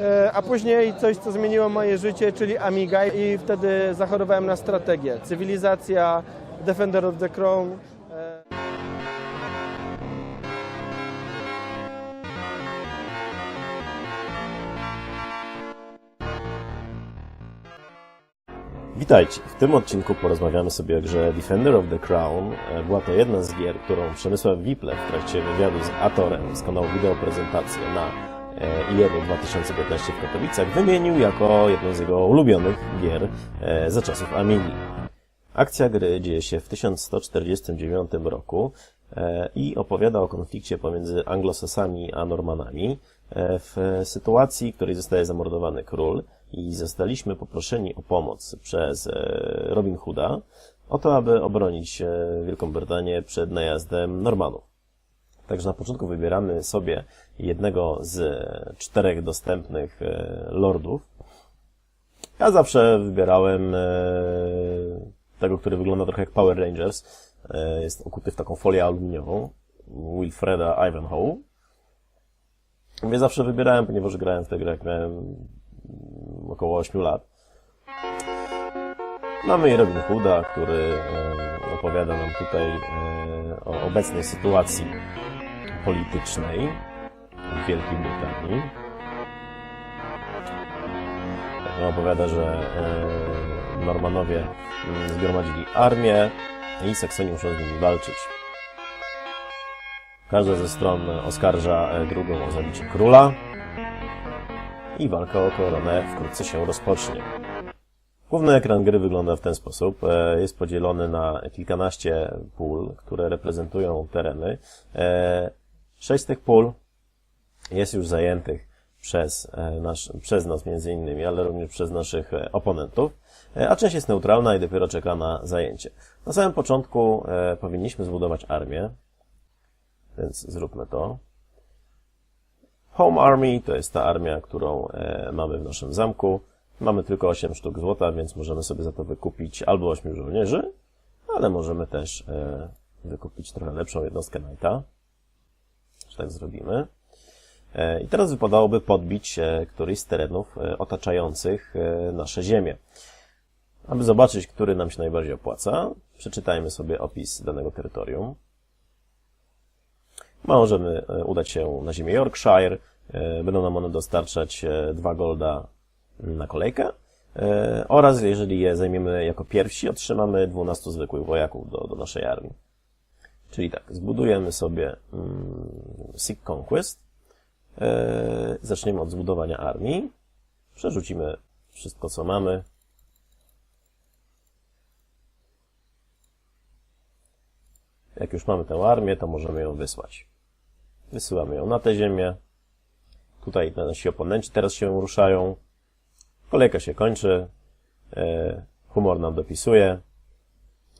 E, A później coś, co zmieniło moje życie, czyli Amiga i wtedy zachorowałem na strategię. Cywilizacja, Defender of the Crown. e, Witajcie. W tym odcinku porozmawiamy sobie o grze Defender of the Crown. E, Była to jedna z gier, którą Przemysław Wiple w trakcie wywiadu z Atorem z kanału Wideo na e, IEDO 2015 w Katowicach wymienił jako jedną z jego ulubionych gier e, za czasów Amigi. Akcja gry dzieje się w 1149 roku e, i opowiada o konflikcie pomiędzy Anglosasami a Normanami w sytuacji, w której zostaje zamordowany król i zostaliśmy poproszeni o pomoc przez Robin Hooda o to, aby obronić Wielką Brytanię przed najazdem Normanów. Także na początku wybieramy sobie jednego z czterech dostępnych e, lordów. Ja zawsze wybierałem e, tego, który wygląda trochę jak Power Rangers. E, Jest okuty w taką folię aluminiową. Wilfreda Ivanhoe. Mówię, zawsze wybierałem, ponieważ grałem w tę grę, jak miałem około 8 lat. Mamy i Robin Hooda, który opowiada nam tutaj o obecnej sytuacji politycznej w Wielkiej Brytanii. On opowiada, że e, Normanowie mm, zgromadzili armię i Saksoni muszą z nimi walczyć. Każda ze stron oskarża e, drugą o zabicie króla i walka o koronę wkrótce się rozpocznie. Główny ekran gry wygląda w ten sposób. E, Jest podzielony na kilkanaście pól, które reprezentują tereny. Sześć z tych pól jest już zajętych przez, e, nasz, przez nas między innymi, ale również przez naszych e, oponentów, e, a część jest neutralna i dopiero czeka na zajęcie. Na samym początku powinniśmy zbudować armię, więc zróbmy to. Home Army to jest ta armia, którą mamy w naszym zamku. Mamy tylko 8 sztuk złota, więc możemy sobie za to wykupić albo 8 żołnierzy, ale możemy też wykupić trochę lepszą jednostkę Knighta. Że tak zrobimy. E, I teraz wypadałoby podbić któryś z terenów e, otaczających e, nasze ziemię. Aby zobaczyć, który nam się najbardziej opłaca, przeczytajmy sobie opis danego terytorium. Możemy udać się na ziemię Yorkshire. Będą nam one dostarczać dwa golda na kolejkę. Oraz jeżeli je zajmiemy jako pierwsi, otrzymamy 12 zwykłych wojaków do, do naszej armii. Czyli tak, zbudujemy sobie mm, Sick Conquest. E, Zaczniemy od zbudowania armii. Przerzucimy wszystko, co mamy. Jak już mamy tę armię, to możemy ją wysłać. Wysyłamy ją na tę ziemię. Tutaj nasi oponenci teraz się ruszają. Kolejka się kończy. E, Humor nam dopisuje.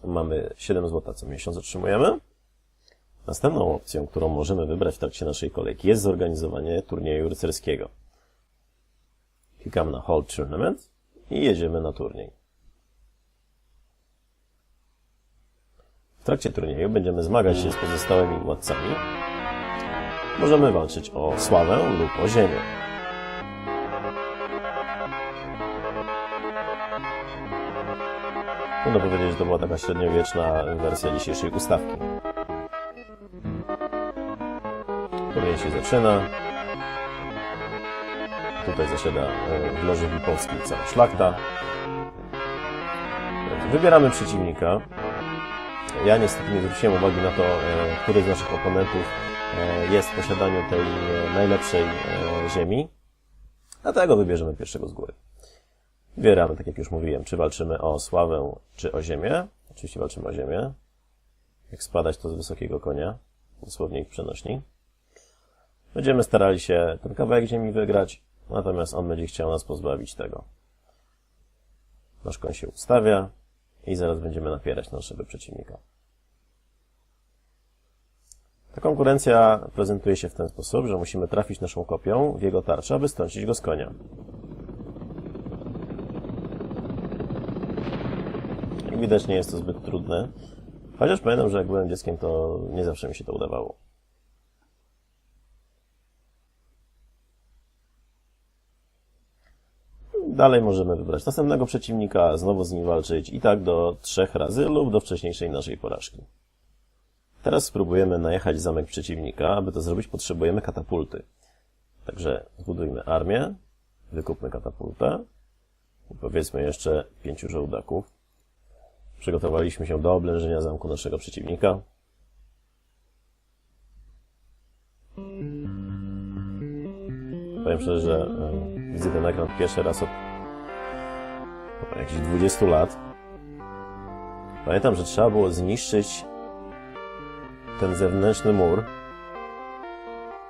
Mamy 7 zł co miesiąc otrzymujemy. Następną opcją, którą możemy wybrać w trakcie naszej kolejki jest zorganizowanie turnieju rycerskiego. Klikamy na Hold Tournament i jedziemy na turniej. W trakcie turnieju będziemy zmagać się z pozostałymi władcami. Możemy walczyć o sławę lub o ziemię. Trudno powiedzieć, że to była taka średniowieczna wersja dzisiejszej ustawki. Turniej się zaczyna. Tutaj zasiada e, w loży Wipowskiej cała szlachta. Wybieramy przeciwnika. Ja niestety nie zwróciłem uwagi na to, e, który z naszych oponentów e, jest w posiadaniu tej najlepszej ziemi. Dlatego wybierzemy pierwszego z góry. Wybieramy, tak jak już mówiłem, czy walczymy o sławę, czy o ziemię. Oczywiście walczymy o ziemię. Jak spadać to z wysokiego konia, dosłownie ich przenośni. Będziemy starali się ten kawałek ziemi wygrać, natomiast on będzie chciał nas pozbawić tego. Nasz koń się ustawia i zaraz będziemy napierać naszego przeciwnika. Ta konkurencja prezentuje się w ten sposób, że musimy trafić naszą kopią w jego tarczę, aby strącić go z konia. Jak widać nie jest to zbyt trudne, chociaż pamiętam, że jak byłem dzieckiem, to nie zawsze mi się to udawało. Dalej możemy wybrać następnego przeciwnika, znowu z nim walczyć i tak do trzech razy lub do wcześniejszej naszej porażki. Teraz spróbujemy najechać zamek przeciwnika. Aby to zrobić, potrzebujemy katapulty. Także zbudujmy armię, wykupmy katapultę i powiedzmy jeszcze pięciu żołdaków. Przygotowaliśmy się do oblężenia zamku naszego przeciwnika. Powiem szczerze, że e, widzę ten ekran pierwszy raz od od jakichś 20 lat. Pamiętam, że trzeba było zniszczyć ten zewnętrzny mur.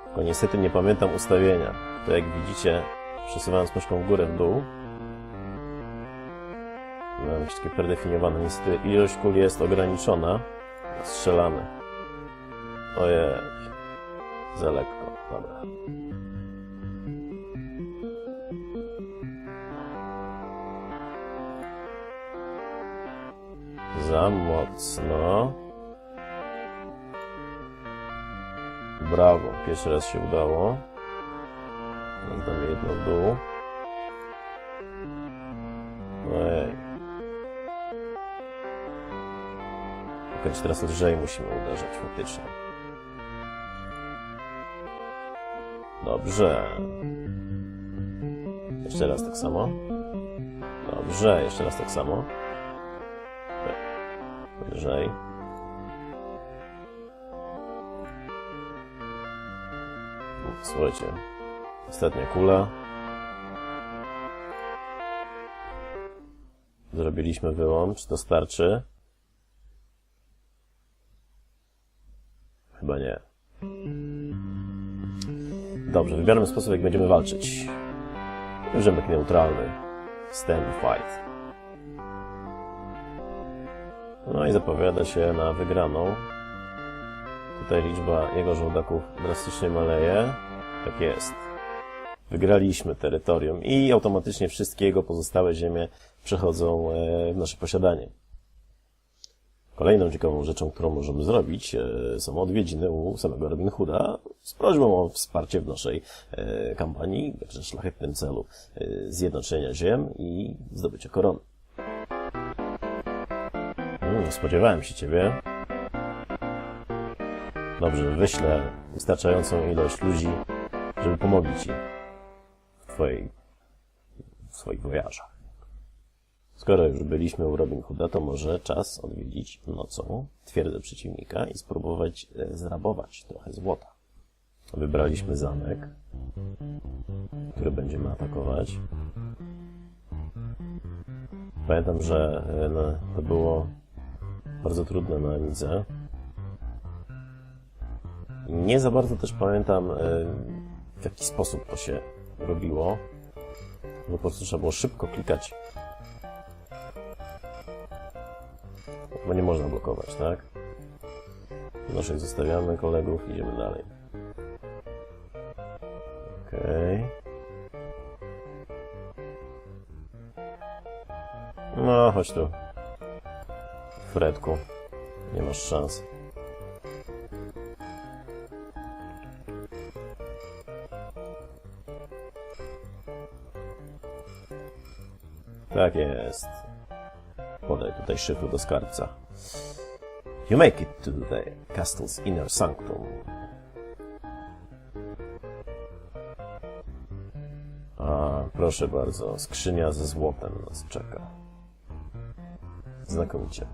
Tylko niestety nie pamiętam ustawienia. To jak widzicie, przesuwając myszką w górę w dół, mam jakieś takie predefiniowane. Niestety ilość kul jest ograniczona. Strzelamy. Ojej. Za lekko. Dobra. Za mocno. Brawo, pierwszy raz się udało. Damy jedno w dół. Ojej. Tylko teraz lżej musimy uderzać faktycznie. Dobrze. Jeszcze raz tak samo. Dobrze, jeszcze raz tak samo. Lżej. Słuchajcie, ostatnia kula. Zrobiliśmy wyłom. Czy to starczy? Chyba nie. Dobrze, wybierzemy sposób, jak będziemy walczyć. Rzemek neutralny. Stand fight. No i zapowiada się na wygraną. Tutaj liczba jego żołdaków drastycznie maleje. Tak jest. Wygraliśmy terytorium i automatycznie wszystkie jego pozostałe ziemie przechodzą e, w nasze posiadanie. Kolejną ciekawą rzeczą, którą możemy zrobić, e, są odwiedziny u samego Robin Hooda z prośbą o wsparcie w naszej e, kampanii, także szlachetnym celu zjednoczenia ziem i zdobycia korony. Spodziewałem się ciebie. Dobrze, wyślę wystarczającą ilość ludzi, żeby pomogli ci w twojej, w swoich wojażach. Skoro już byliśmy u Robin Hooda, to może czas odwiedzić nocą twierdzę przeciwnika i spróbować e, zrabować trochę złota. Wybraliśmy zamek, który będziemy atakować. Pamiętam, że e, no, to było bardzo trudne na Amidze. Nie za bardzo też pamiętam, e, w jaki sposób to się robiło. Bo po prostu trzeba było szybko klikać. Bo nie można blokować, tak? Naszych zostawiamy, kolegów, idziemy dalej. Okej. No, chodź tu. Fredku. Nie masz szans. Tak jest. Podaj tutaj szyfr do skarbca. You make it to the castle's inner sanctum. A, proszę bardzo, skrzynia ze złotem nas czeka. Znakomicie.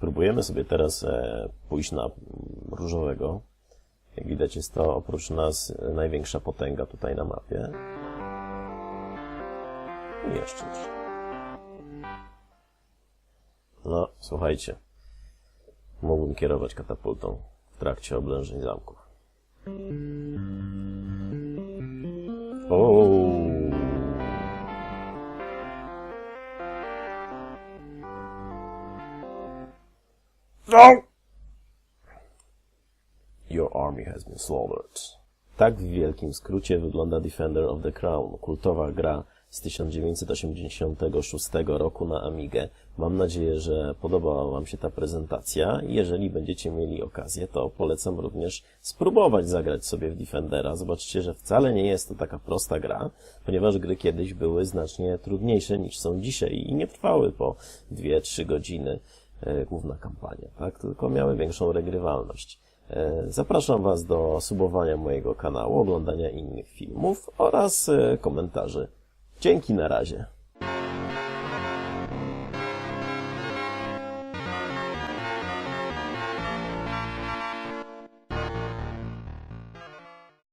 Spróbujemy sobie teraz e, pójść na mm, różowego. Jak widać jest to oprócz nas e, największa potęga tutaj na mapie. I jeszcze. No, słuchajcie. Mógłbym kierować katapultą w trakcie oblężeń zamków. O. Your army has been slaughtered. Tak w wielkim skrócie wygląda Defender of the Crown, kultowa gra z 1986 roku na Amigę. Mam nadzieję, że podobała Wam się ta prezentacja. Jeżeli będziecie mieli okazję, to polecam również spróbować zagrać sobie w Defendera. Zobaczcie, że wcale nie jest to taka prosta gra, ponieważ gry kiedyś były znacznie trudniejsze niż są dzisiaj i nie trwały po 2-3 godziny główna kampania, tak? Tylko miały większą regrywalność. E, Zapraszam Was do subowania mojego kanału, oglądania innych filmów oraz e, komentarzy. Dzięki na razie.